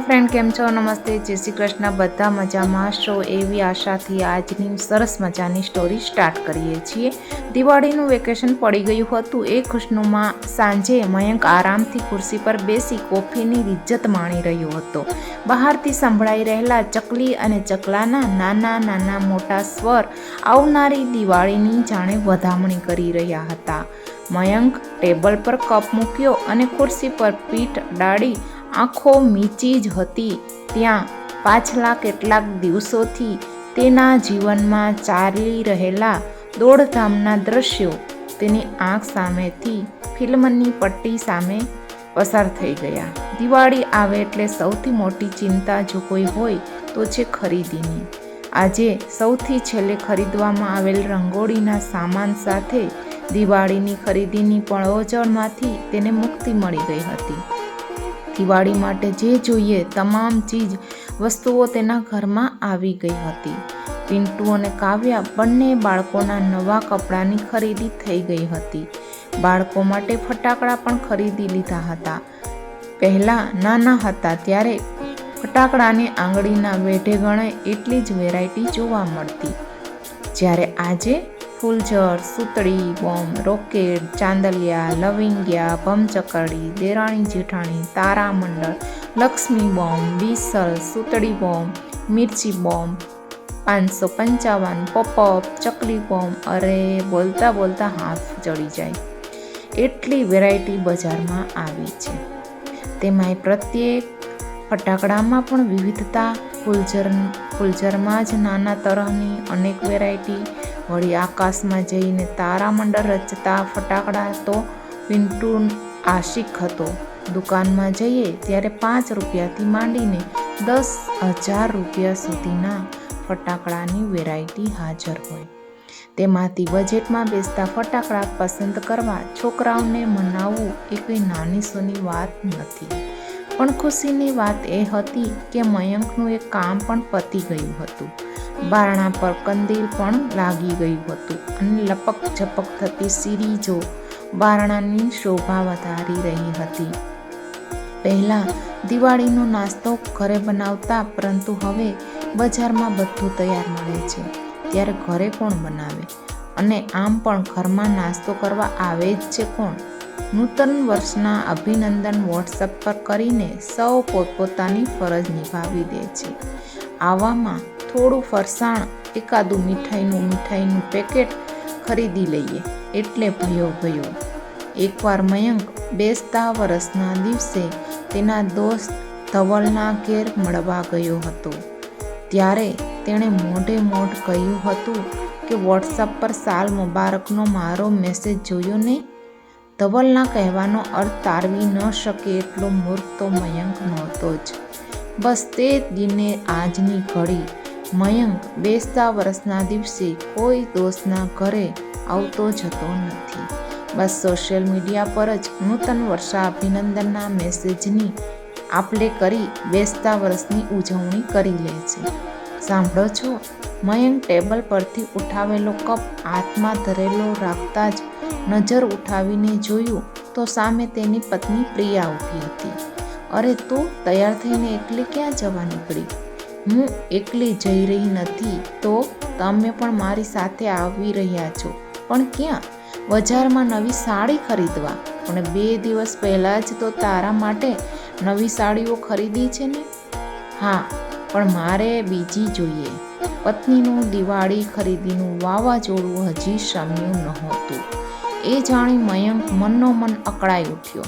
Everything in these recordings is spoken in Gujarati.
હાય ફ્રેન્ડ, કેમ છો? નમસ્તે. જય શ્રી કૃષ્ણ. બધા મજામાં છો? એવી આશાથી આજની સરસ મજાની સ્ટોરી સ્ટાર્ટ કરીએ છીએ. દિવાળીનું વેકેશન પડી ગયું હતું. એ ખુશનુમાં સાંજે મયંક આરામથી ખુરશી પર બેસી કોફીની લિજ્જત માણી રહ્યો હતો. બહારથી સંભળાઈ રહેલા ચકલી અને ચકલાના નાના નાના મોટા સ્વર આવનારી દિવાળીની જાણે વધામણી કરી રહ્યા હતા. મયંક ટેબલ પર કપ મૂક્યો અને ખુરશી પર પીઠ ડાળી આંખો મીચી જ હતી. ત્યાં પાછલા કેટલાક દિવસોથી તેના જીવનમાં ચાલી રહેલા દોડધામના દ્રશ્યો તેની આંખ સામેથી ફિલ્મની પટ્ટી સામે પસાર થઈ ગયા. દિવાળી આવે એટલે સૌથી મોટી ચિંતા જો કોઈ હોય તો છે ખરીદીની. આજે સૌથી છેલ્લે ખરીદવામાં આવેલ રંગોળીના સામાન સાથે દિવાળીની ખરીદીની પળોજણમાંથી તેને મુક્તિ મળી ગઈ હતી. દિવાળી માટે જે જોઈએ તમામ ચીજ વસ્તુઓ તેના ઘરમાં આવી ગઈ હતી. પિન્ટુ અને કાવ્યા બંને બાળકોના નવા કપડાની ખરીદી થઈ ગઈ હતી. બાળકો માટે ફટાકડા પણ ખરીદી લીધા હતા. પહેલાં નાના હતા ત્યારે ફટાકડાની આંગળીના વેઢે ગણાય એટલી જ વેરાયટી જોવા મળતી. જ્યારે આજે ફૂલઝર, સુતળી બોમ્બ રોકેટ, ચાંદલિયા, લવિંગિયા ભમચકડી દેરાણી જેઠાણી તારામંડળ લક્ષ્મી બોમ્બ બીસલ સુતળી બોમ્બ મિર્ચી બોમ્બ પાંચસો પંચાવન પોપઅપ ચકલી બોમ્બ અરે બોલતા બોલતા હાથ ચડી જાય. એટલી વેરાયટી બજારમાં આવી છે. તેમાંય પ્રત્યેક ફટાકડામાં પણ વિવિધતા ફૂલઝર, ફૂલઝરમાં જ નાના તરહની અનેક વેરાયટી વળી આકાશમાં જઈને તારામંડળ રચતા ફટાકડા તો પિન્ટુ આશિક હતો. દુકાનમાં જઈએ ત્યારે પાંચ રૂપિયાથી માંડીને દસ હજાર રૂપિયા સુધીના ફટાકડાની વેરાયટી હાજર હોય. તેમાંથી બજેટમાં બેસતા ફટાકડા પસંદ કરવા છોકરાઓને મનાવવું એ કંઈ નાની સોની વાત નથી. પણ ખુશીની વાત એ હતી કે મયંકનું એક કામ પણ પતી ગયું હતું. બારણા પર કંદીલ પણ લાગી ગયું હતું. અને લપક ઝપક થતી સિરીજો બારણાની શોભા વધારી રહી હતી. પહેલાં દિવાળીનો નાસ્તો ઘરે બનાવતા, પરંતુ હવે બજારમાં બધું તૈયાર મળે છે. ત્યારે ઘરે કોણ બનાવે? અને આમ પણ ઘરમાં નાસ્તો કરવા આવે જ છે કોણ? નૂતન વર્ષના અભિનંદન વોટ્સઅપ પર કરીને સૌ પોતપોતાની ફરજ નિભાવી દે છે. આવામાં થોડું ફરસાણ, એકાદું મીઠાઈનું મીઠાઈનું પેકેટ ખરીદી લઈએ. એટલે ભયો ભયો. એકવાર મયંક બેસતા વરસના દિવસે તેના દોસ્ત ધવલના ઘેર મળવા ગયો હતો. ત્યારે તેણે મોઢે મોઢ કહ્યું હતું કે વોટ્સઅપ પર સાલ મુબારકનો મારો મેસેજ જોયો નહીં? ધવલના કહેવાનો અર્થ તારવી ન શકે એટલો મૂર્ખ તો મયંક નહોતો જ. બસ તે દિને આજની ઘડી મયંક બેસતા વર્ષના દિવસે કોઈ દોસ્તના ઘરે આવતો જતો નથી. બસ સોશિયલ મીડિયા પર જ નૂતન વર્ષા અભિનંદનના મેસેજની આપલે કરી બેસતા વર્ષની ઉજવણી કરી લે છે. સાંભળો છો? મયંક ટેબલ પરથી ઉઠાવેલો કપ હાથમાં ધરેલો રાખતા જ નજર ઉઠાવીને જોયું તો સામે તેની પત્ની પ્રિયા ઊભી હતી. અરે તું તૈયાર થઈને એકલી ક્યાં જવા નીકળી? હું એકલી જઈ રહી નથી, તો તમે પણ મારી સાથે આવી રહ્યા છો. પણ ક્યાં? બજારમાં નવી સાડી ખરીદવા. પણ બે દિવસ પહેલાં જ તો તારા માટે નવી સાડીઓ ખરીદી છે ને? હા, પણ મારે બીજી જોઈએ. પત્નીનું દિવાળી ખરીદીનું વાવાઝોડું હજી શમ્યું નહોતું. એ જાણી મયંક મનનો મન અકળાઈ ઉઠ્યો.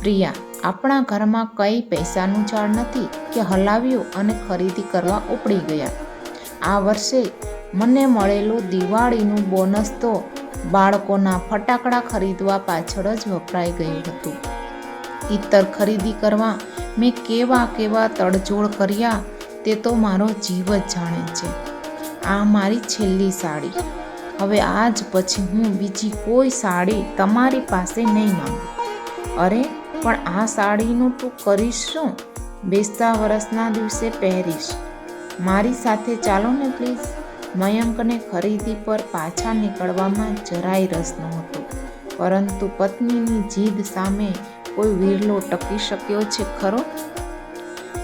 પ્રિયા આપણા ઘરમાં કંઈ પૈસાનું ઝાડ નથી કે હલાવ્યું અને ખરીદી કરવા ઉપડી ગયા. આ વર્ષે મને મળેલું દિવાળીનું બોનસ તો બાળકોના ફટાકડા ખરીદવા પાછળ જ વપરાઈ ગયું હતું. ઈતર ખરીદી કરવા મેં કેવા કેવા તડજોડ કર્યા તે તો મારો જીવ જ જાણે છે. આ મારી છેલ્લી સાડી. હવે આજ પછી હું બીજી કોઈ સાડી તમારી પાસે નહીં માંગુ. અરે પણ આ સાડીનું તું કરીશ શું? બેસતા વરસના દિવસે પહેરીશ. મારી સાથે ચાલો ને પ્લીઝ. મયંકને ખરીદી પર પાછા નીકળવામાં જરાય રસ નહોતો. પરંતુ પત્નીની જીદ સામે કોઈ વીરલો ટકી શક્યો છે ખરો?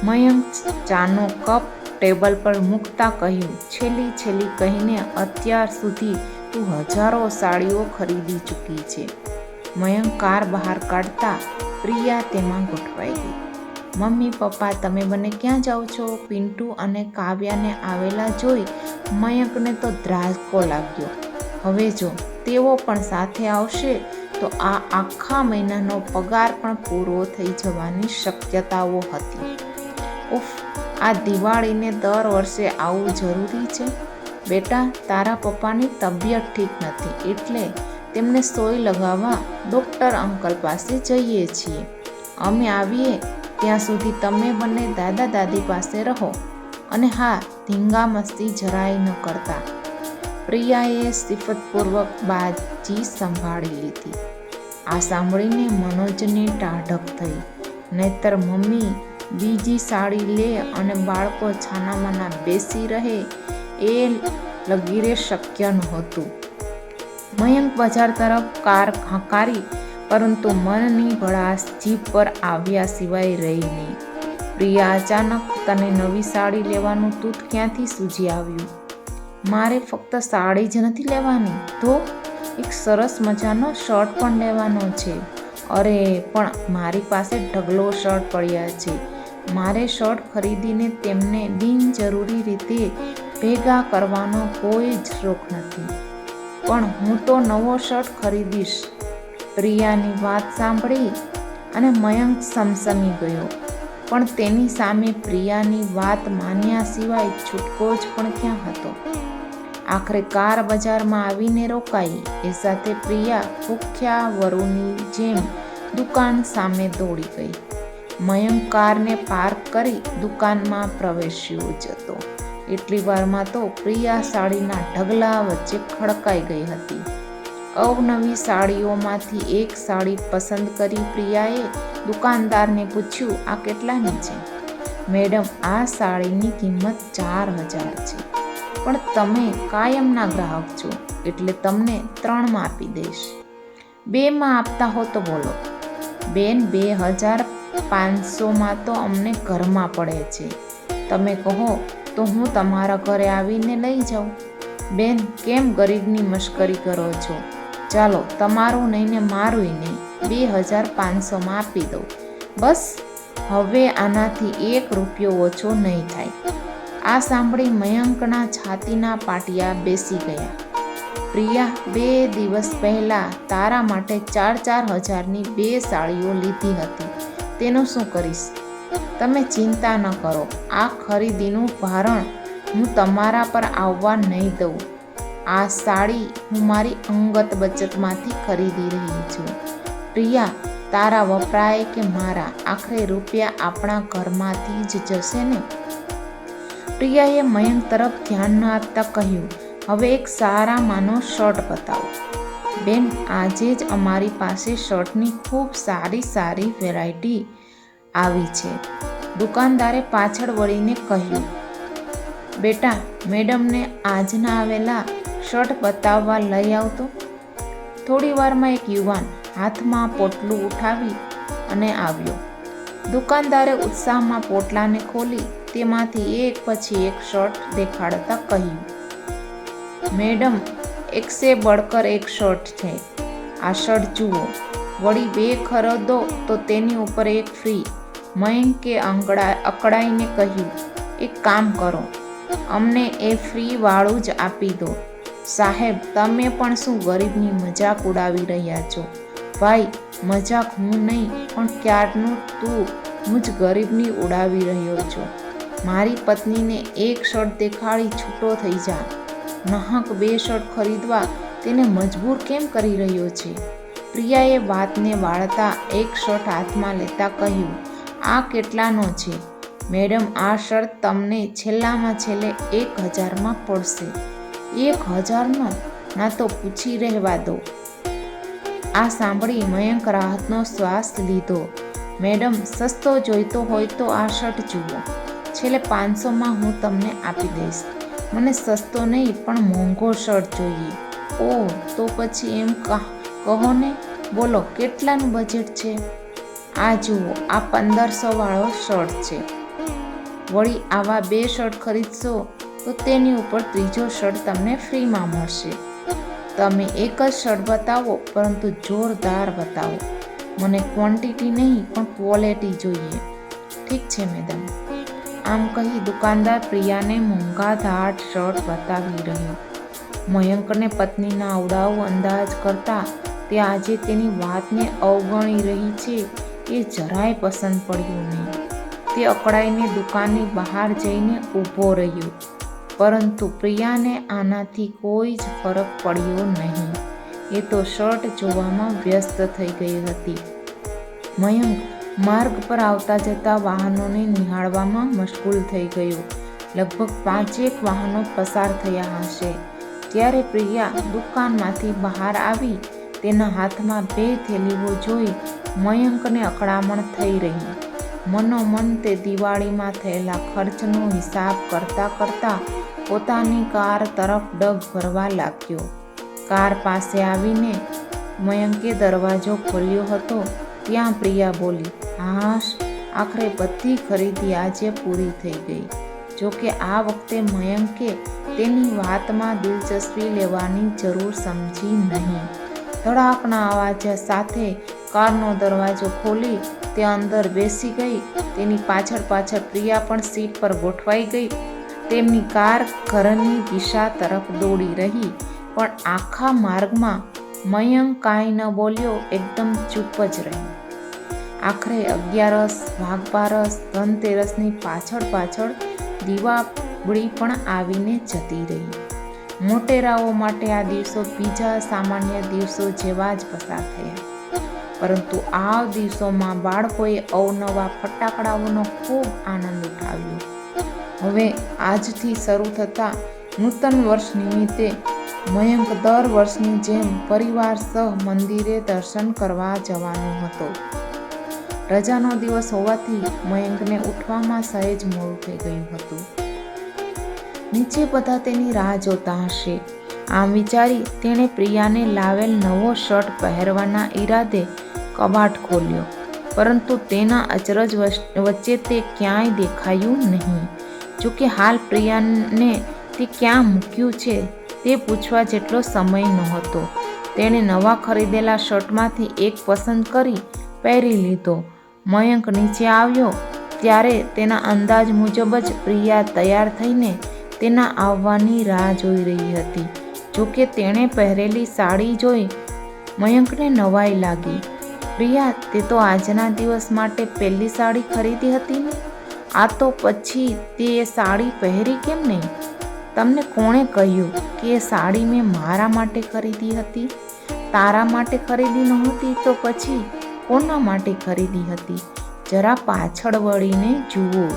મયંક ચાનો કપ ટેબલ પર મૂકતા કહ્યું, છેલ્લી છેલ્લી કહીને અત્યાર સુધી તું હજારો સાડીઓ ખરીદી ચૂકી છે. મયંક કાર બહાર કાઢતા પ્રિયા તેમાં ગોઠવાઈ ગઈ મમ્મી, પપ્પા, તમે બંને ક્યાં જાઓ છો? પિન્ટુ અને કાવ્યાને આવેલા જોઈ મયંકને તો ધ્રાસકો લાગ્યો. હવે જો, તેઓ પણ સાથે આવશે, તો આ આખા મહિનાનો પગાર પણ પૂરો થઈ જવાની શક્યતાઓ હતી. ઉફ, આ દિવાળીને દર વર્ષે આવું જરૂરી છે? બેટા, તારા પપ્પાની તબિયત ઠીક નથી, એટલે તેમને સોય લગાવવા ડૉક્ટર અંકલ પાસે જઈએ છીએ. અમે આવીએ, ત્યાં સુધી તમે બંને દાદા દાદી પાસે રહો. અને હા, ધીંગા મસ્તી જરાય ન કરતા. પ્રિયાએ સિફતપૂર્વક બાજી સંભાળી લીધી. આ સાંભળીને મનોજને ટાઢક થઈ. નહીતર મમ્મી, બીજી સાડી લે અને બાળકો છાનામાના બેસી રહે એ લગીરે શક્ય નહોતું. મયંક બજાર તરફ કાર હંકારી, પરંતુ મનની ભળાશ જીભ પર આવ્યા સિવાય રહી નહીં. પ્રિયા અચાનક તને નવી સાડી લેવાનું તૂત ક્યાંથી સૂજી આવ્યું? મારે ફક્ત સાડી જ નથી લેવાની. તો એક સરસ મજાનો શર્ટ પણ લેવાનો છે. અરે, પણ મારી પાસે ઢગલો શર્ટ પડ્યા છે. મારે શર્ટ ખરીદીને તેમને બિનજરૂરી રીતે ભેગા કરવાનો કોઈ જ શોખ નથી. પણ હું તો નવો શર્ટ ખરીદીશ. પ્રિયાની વાત સાંભળી અને મયંક સમસમી ગયો. પણ તેની સામે પ્રિયાની વાત માન્યા સિવાય છૂટકો જ પણ ક્યાં હતો? આખરે કાર બજારમાં આવીને રોકાઈ. એ સાથે પ્રિયા ભૂખ્યા વરુની જેમ દુકાન સામે દોડી ગઈ. મયંક કારને પાર્ક કરી દુકાનમાં પ્રવેશ્યો જતો. એટલી વારમાં તો પ્રિયા સાડીના ઢગલા વચ્ચે ખડકાઈ ગઈ હતી. અવનવી સાડીઓમાંથી એક સાડી પસંદ કરી પ્રિયાએ દુકાનદારને પૂછ્યું, આ કેટલાની છે? મેડમ, આ સાડીની કિંમત ચાર હજાર છે. પણ તમે કાયમના ગ્રાહક છો, એટલે તમને ત્રણમાં આપી દઈશ. બેમાં આપતા હો તો બોલો. બેન, બે હજાર પાંચસોમાં તો અમને ઘરમાં પડે છે. તમે કહો તો હું તમારા ઘરે આવીને લઈ જાઉં. બેન, કેમ ગરીબની મશ્કરી કરો છો? ચાલો, તમારું નહીં ને મારું નહીં બે હજાર પાંચસોમાં આપી દઉં. બસ, હવે આનાથી એક રૂપિયો ઓછો નહીં થાય. આ સાંભળી મયંકના છાતીના પાટિયા બેસી ગયા. પ્રિયા, બે દિવસ પહેલાં તારા માટે ચાર ચાર હજારની બે સાડીઓ લીધી હતી. તેનું શું કરીશ? તમે ચિંતા ન કરો. આ ખરીદીનું ભારણ હું તમારા પર આવવા નહીં દઉં. આ સાડી હું મારી અંગત બચતમાંથી ખરીદી રહી છું. પ્રિયા, તારા વપરાય કે મારા? આખરે રૂપિયા આપણા ઘરમાંથી જ જશે ને? પ્રિયાએ મયંક તરફ ધ્યાન ન આપતા કહ્યું, હવે એક સારા માનો શર્ટ બતાવો. બેન, આજે જ અમારી પાસે શર્ટની ખૂબ સારી સારી વેરાયટી આવી છે. દુકાનદારે પાછળ વળીને કહ્યું, બેટા, મેડમને આજના આવેલા શર્ટ બતાવવા લઈ આવતો. થોડી વારમાં એક યુવાન હાથમાં પોટલું ઉઠાવી અને આવ્યો. દુકાનદારે ઉત્સાહમાં પોટલાને ખોલી તેમાંથી એક પછી એક શર્ટ દેખાડતા કહ્યું, મેડમ, એકસે બળકર એક શર્ટ છે. આ શર્ટ જુઓ. વળી બે ખરીદો તો તેની ઉપર એક ફ્રી. મયંકે અંકડા અકળાઈને કહ્યું, એક કામ કરો, અમને એ ફ્રી વાળું જ આપી દો. સાહેબ, તમે પણ શું ગરીબની મજાક ઉડાવી રહ્યા છો? ભાઈ, મજાક હું નહીં, પણ ક્યારનું તું હું જ ગરીબની ઉડાવી રહ્યો છો? મારી પત્નીને એક શર્ટ દેખાડી છૂટો થઈ જા. નહક બે શર્ટ ખરીદવા તેને મજબૂર કેમ કરી રહ્યો છે? પ્રિયાએ વાતને વાળતા એક શર્ટ હાથમાં લેતા કહ્યું આ કેટલાનો છે? મેડમ, આ શર્ટ તમને છેલ્લામાં છેલ્લે એક હજારમાં પડશે. એક હજારનો ના તો પૂછી રહેવા દો. આ સાંભળી મયંક રાહતનો શ્વાસ લીધો. મેડમ, સસ્તો જોઈતો હોય તો આ શર્ટ જુઓ. છેલ્લે પાંચસોમાં હું તમને આપી દઈશ. મને સસ્તો નહીં, પણ મોંઘો શર્ટ જોઈએ. ઓ તો પછી એમ કહો ને. બોલો, કેટલાનું બજેટ છે? આ જુઓ, આ પંદરસો વાળો શર્ટ છે. વળી આવા બે શર્ટ ખરીદશો, તો તેની ઉપર ત્રીજો શર્ટ તમને ફ્રીમાં મળશે. તમે એક જ શર્ટ બતાવો, પરંતુ જોરદાર બતાવો. મને ક્વોન્ટિટી નહીં, પણ ક્વોલિટી જોઈએ. ઠીક છે મેડમ આમ કહી દુકાનદાર પ્રિયાને મોંઘા ધાટ શર્ટ બતાવી રહ્યો. મયંકને પત્નીના અવડાવ અંદાજ કરતા તે આજે તેની વાતને અવગણી રહી છે. એ જરાય પસંદ પડ્યું નહીં. તે અકળાઈને દુકાનની બહાર જઈને ઊભો રહ્યો. પરંતુ પ્રિયાને આનાથી કોઈ જ ફરક પડ્યો નહીં. એ તો શર્ટ જોવામાં વ્યસ્ત થઈ ગઈ હતી. મયંક માર્ગ પર આવતા જતા વાહનોને નિહાળવામાં મશગુલ થઈ ગયો. લગભગ પાંચેક વાહનો પસાર થયા હશે. ત્યારે પ્રિયા દુકાનમાંથી બહાર આવી તેના હાથમાં બે થેલીઓ જોઈ મયંકને અકળામણ થઈ રહી. મનોમન તે દિવાળીમાં થયેલા ખર્ચનો હિસાબ કરતા કરતા પોતાની કાર તરફ ડગ ભરવા લાગ્યો. કાર પાસે આવીને મયંકે દરવાજો ખોલ્યો હતો. ત્યાં પ્રિયા બોલી, હાશ, આખરે બધી ખરીદી આજે પૂરી થઈ ગઈ. જોકે આ વખતે મયંકે તેની વાતમાં દિલચસ્પી લેવાની જરૂર સમજી નહીં. ધડાકના અવાજ સાથે કારનો દરવાજો ખોલી તે અંદર બેસી ગઈ. તેની પાછળ પાછળ પ્રિયા પણ સીટ પર ગોઠવાઈ ગઈ. તેમની કાર ઘરની દિશા તરફ દોડી રહી. પણ આખા માર્ગમાં મયંક કાંઈ ન બોલ્યો, એકદમ ચૂપ જ રહ્યો. આખરે અગિયારસ, વાઘબારસ, ધનતેરસની પાછળ પાછળ દીવાબળી પણ આવીને જતી રહી. મોટેરાઓ માટે આ દિવસો બીજા સામાન્ય દિવસો જેવા જ પસાર થયા. પરંતુ આ દિવસોમાં બાળકોએ અવનવા ફટાકડાઓનો ખૂબ આનંદ ઉઠાવ્યો. હવે આજથી શરૂ થતા નૂતન વર્ષ નિમિત્તે મયંક દર વર્ષની જેમ પરિવાર સહ મંદિરે દર્શન કરવા જવાનો હતો. રજાનો દિવસ હોવાથી મયંકને ઉઠવામાં સહેજ મોડું થઈ ગયું હતું. નીચે બધા તેની રાહ જોતા હશે. આમ વિચારી તેણે પ્રિયાને લાવેલ નવો શર્ટ પહેરવાના ઈરાદે કબાટ ખોલ્યો. પરંતુ તેના અચરજ વચ્ચે તે ક્યાંય દેખાયું નહીં. જોકે હાલ પ્રિયાને તે ક્યાં મૂક્યું છે તે પૂછવા જેટલો સમય નહોતો. તેણે નવા ખરીદેલા શર્ટમાંથી એક પસંદ કરી પહેરી લીધો. મયંક નીચે આવ્યો ત્યારે તેના અંદાજ મુજબ જ પ્રિયા તૈયાર થઈને તેના આવવાની રાહ જોઈ રહી હતી. જોકે તેણે પહેરેલી સાડી જોઈ મયંકને નવાઈ લાગી. પ્રિયા, તે તો આજના દિવસ માટે પહેલી સાડી ખરીદી હતી ને? આ તો પછી તે એ સાડી પહેરી કેમ નહીં? તમને કોણે કહ્યું કે એ સાડી મેં મારા માટે ખરીદી હતી? તારા માટે ખરીદી નહોતી તો પછી કોના માટે ખરીદી હતી? જરા પાછળ વળીને જુઓ.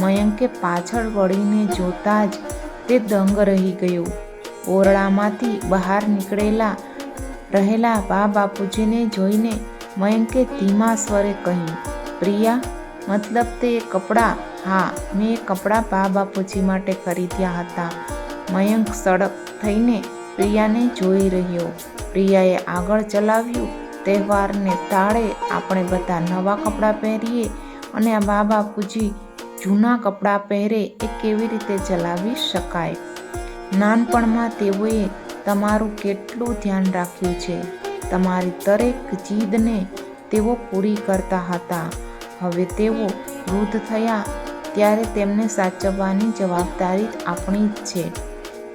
મયંકે પાછળ વળીને જોતા જ તે દંગ રહી ગયો. ઓરડામાંથી બહાર નીકળેલા રહેલા બા બાપુજીને જોઈને મયંકે ધીમા સ્વરે કહ્યું, પ્રિયા, મતલબ તે કપડાં? હા, મેં કપડાં બા બાપુજી માટે ખરીદ્યા હતા. મયંક સડક થઈને પ્રિયાને જોઈ રહ્યો. પ્રિયાએ આગળ ચલાવ્યું તહેવારને તાળે આપણે બધા નવા કપડાં પહેરીએ અને આ બા બાપુજી જૂના કપડાં પહેરે એ કેવી રીતે ચલાવી શકાય? નાનપણમાં તેઓએ તમારું કેટલું ધ્યાન રાખ્યું છે? તમારી દરેક જીદને તેઓ પૂરી કરતા હતા. હવે તેઓ વૃદ્ધ થયા ત્યારે તેમને સાચવવાની જવાબદારી આપણી જ છે.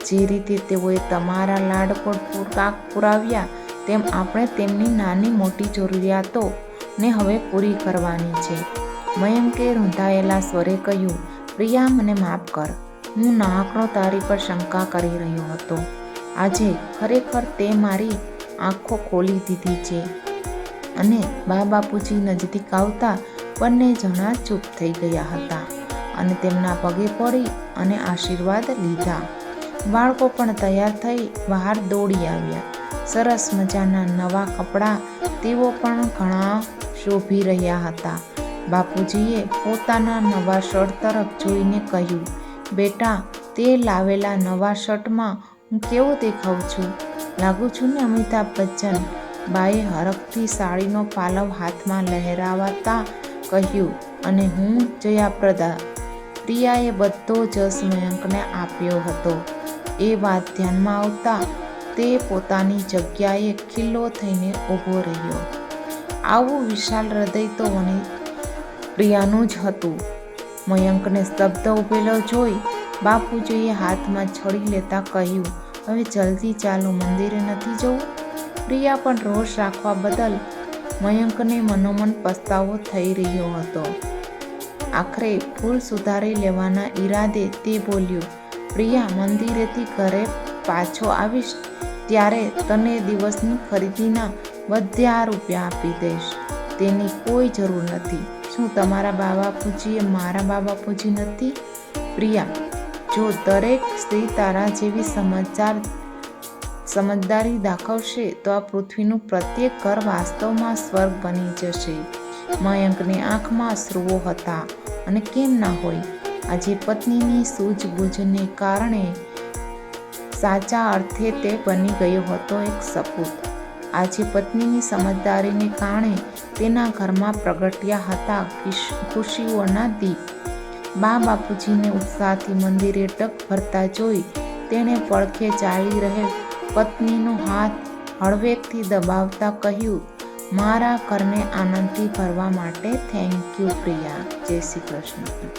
જે રીતે તેઓએ તમારા લાડકોડ પૂરા પુરાવ્યા, તેમ આપણે તેમની નાની મોટી જરૂરિયાતો ને હવે પૂરી કરવાની છે. મયંકે રૂંધાયેલા સ્વરે કહ્યું પ્રિયા મને માફ કર. હું નાકનો તારી પર શંકા કરી રહ્યો હતો. આજે ખરેખર તે મારી આંખો ખોલી દીધી છે. અને બા બાપુજી નજીક આવતા બંને જણા ચૂપ થઈ ગયા હતા અને તેમના પગે પડી અને આશીર્વાદ લીધા. બાળકો પણ તૈયાર થઈ બહાર દોડી આવ્યા. સરસ મજાના નવા કપડાં તેઓ પણ ઘણા શોભી રહ્યા હતા. બાપુજીએ પોતાના નવા શર્ટ તરફ જોઈને કહ્યું, બેટા, તે લાવેલા નવા શર્ટમાં હું કેવો દેખાઉં છું? લાગુ છું ને અમિતાભ બચ્ચન? બાએ હરખથી સાડીનો પાલવ હાથમાં લહેરાવતા કહ્યું, અને હું જયાપ્રદા. પ્રિયાએ બધો જસ મયંકને આપ્યો હતો. એ વાત ધ્યાનમાં આવતા તે પોતાની જગ્યાએ ખીલ્લો થઈને ઊભો રહ્યો. આવું વિશાળ હૃદય તો મને પ્રિયાનું જ હતું. મયંકને સ્તબ્ધ ઊભેલો જોઈ બાપુજીએ હાથમાં છડી લેતા કહ્યું, હવે જલ્દી ચાલો મંદિરે નથી જવું? પ્રિયા પણ રોષ રાખવા બદલ મયંકને મનોમન પસ્તાવો થઈ રહ્યો હતો. આખરે ભૂલ સુધારી લેવાના ઈરાદે તે બોલ્યો, પ્રિયા, મંદિરેથી ઘરે પાછો આવીશ, ત્યારે તને દિવસની ખરીદીના બધા રૂપિયા આપી દઈશ. તેની કોઈ જરૂર નથી. શું તમારા બા બાપુજીએ મારા બા બાપુજી નથી? પ્રિયા, જો દરેક સ્ત્રી તારા જેવી સમજદાર, સમજદારી દાખવશે, તો આ પૃથ્વીનું પ્રત્યેક ઘર વાસ્તવમાં સ્વર્ગ બની જશે. મયંકની આંખમાં અશ્રુઓ હતા. અને કેમ ના હોય? આજે પત્નીની સૂઝબૂઝને કારણે સાચા અર્થે તે બની ગયો હતો એક સપૂત. આજે પત્નીની સમજદારીને કારણે તેના ઘરમાં પ્રગટ્યા હતા ખુશીઓના દીપ બા બાપુજીને ઉત્સાહથી મંદિરે ટક ભરતા જોઈ તેણે પડખે ચાલી રહેલ પત્નીનો હાથ હળવેકથી દબાવતા કહ્યું, મારા ઘરને આનંદથી ભરવા માટે થેન્ક યુ પ્રિયા. જય શ્રી કૃષ્ણ.